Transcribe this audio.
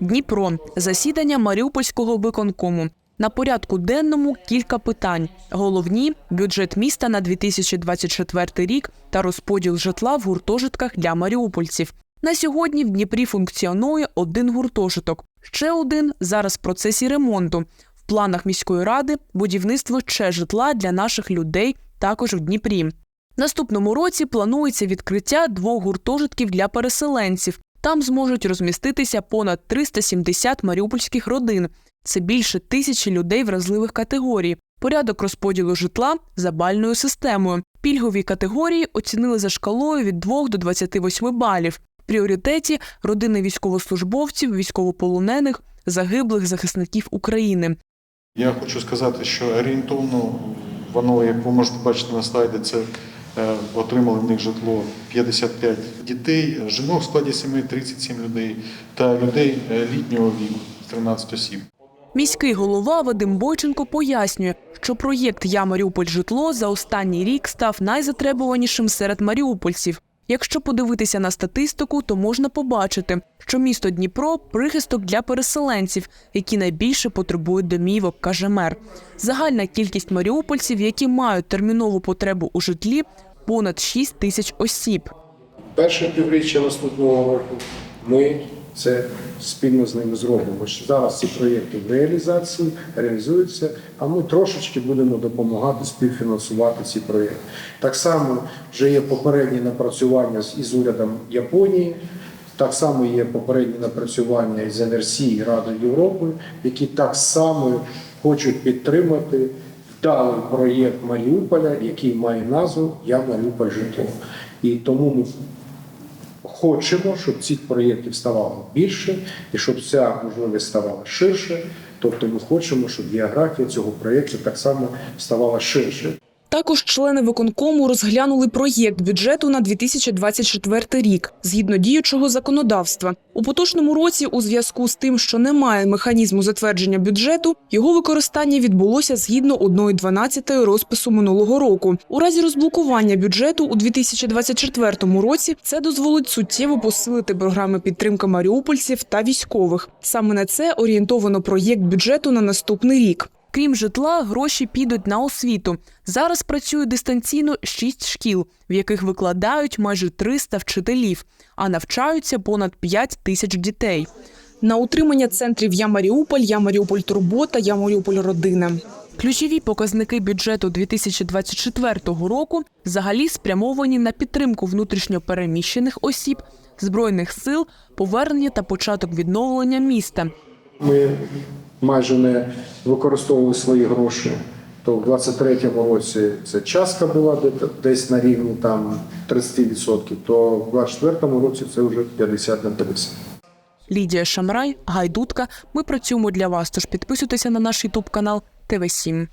Дніпро, засідання Маріупольського виконкому. На порядку денному кілька питань. Головні бюджет міста на 2024 рік та розподіл житла в гуртожитках для маріупольців. На сьогодні в Дніпрі функціонує один гуртожиток. Ще один зараз в процесі ремонту. В планах міської ради будівництво ще житла для наших людей також в Дніпрі. Наступному році планується відкриття двох гуртожитків для переселенців. Там зможуть розміститися понад 370 маріупольських родин. Це більше тисячі людей вразливих категорій. Порядок розподілу житла за бальною системою. Пільгові категорії оцінили за шкалою від 2 до 28 балів. В пріоритеті родини військовослужбовців, військовополонених, загиблих захисників України. Я хочу сказати, що орієнтовно воно, як ви можете бачити на слайді, це отримали в них житло 55 дітей, жінок в складі сімей 37 людей та людей е, літнього віку 13 осіб. Міський голова Вадим Бойченко пояснює, що проєкт Я Маріуполь житло за останній рік став найзатребуванішим серед маріупольців. Якщо подивитися на статистику, то можна побачити, що місто Дніпро прихисток для переселенців, які найбільше потребують домівок, каже мер. Загальна кількість маріупольців, які мають термінову потребу у житлі, понад 6 тисяч осіб. Перше півріччя наступного року ми це спільно з ними зробимо. Зараз ці проєкти в реалізації реалізуються, а ми трошечки будемо допомагати співфінансувати ці проєкти. Так само вже є попередні напрацювання із урядом Японії. Так само є попередні напрацювання із НРСі і Радою Європи, які так само хочуть підтримати вдалий проєкт Маріуполя, який має назву Я Маріуполь житло. І тому ми хочемо, щоб цих проєктів ставало більше і щоб ця можливість ставала ширше. Тобто ми хочемо, щоб географія цього проєкту так само ставала ширше. Також члени виконкому розглянули проєкт бюджету на 2024 рік згідно діючого законодавства. У поточному році, у зв'язку з тим, що немає механізму затвердження бюджету, його використання відбулося згідно 1.12 розпису минулого року. У разі розблокування бюджету у 2024 році це дозволить суттєво посилити програми підтримки маріупольців та військових. Саме на це орієнтовано проєкт бюджету на наступний рік. Крім житла, гроші підуть на освіту. Зараз працює дистанційно шість шкіл, в яких викладають майже 300 вчителів, а навчаються понад 5 тисяч дітей. На утримання центрів Я Маріуполь, Я Маріуполь Турбота, Я Маріуполь Родина. Ключові показники бюджету 2024 року взагалі спрямовані на підтримку внутрішньопереміщених осіб, збройних сил, повернення та початок відновлення міста, Ми майже не використовували свої гроші. То в 23-му році це частка була десь на рівні там 30%, то в 24-му році це вже 50 на 50. Лідія Шамрай, Гайдутка. Ми працюємо для вас. Тож підписуйтеся на наш Ютуб канал ТВ 7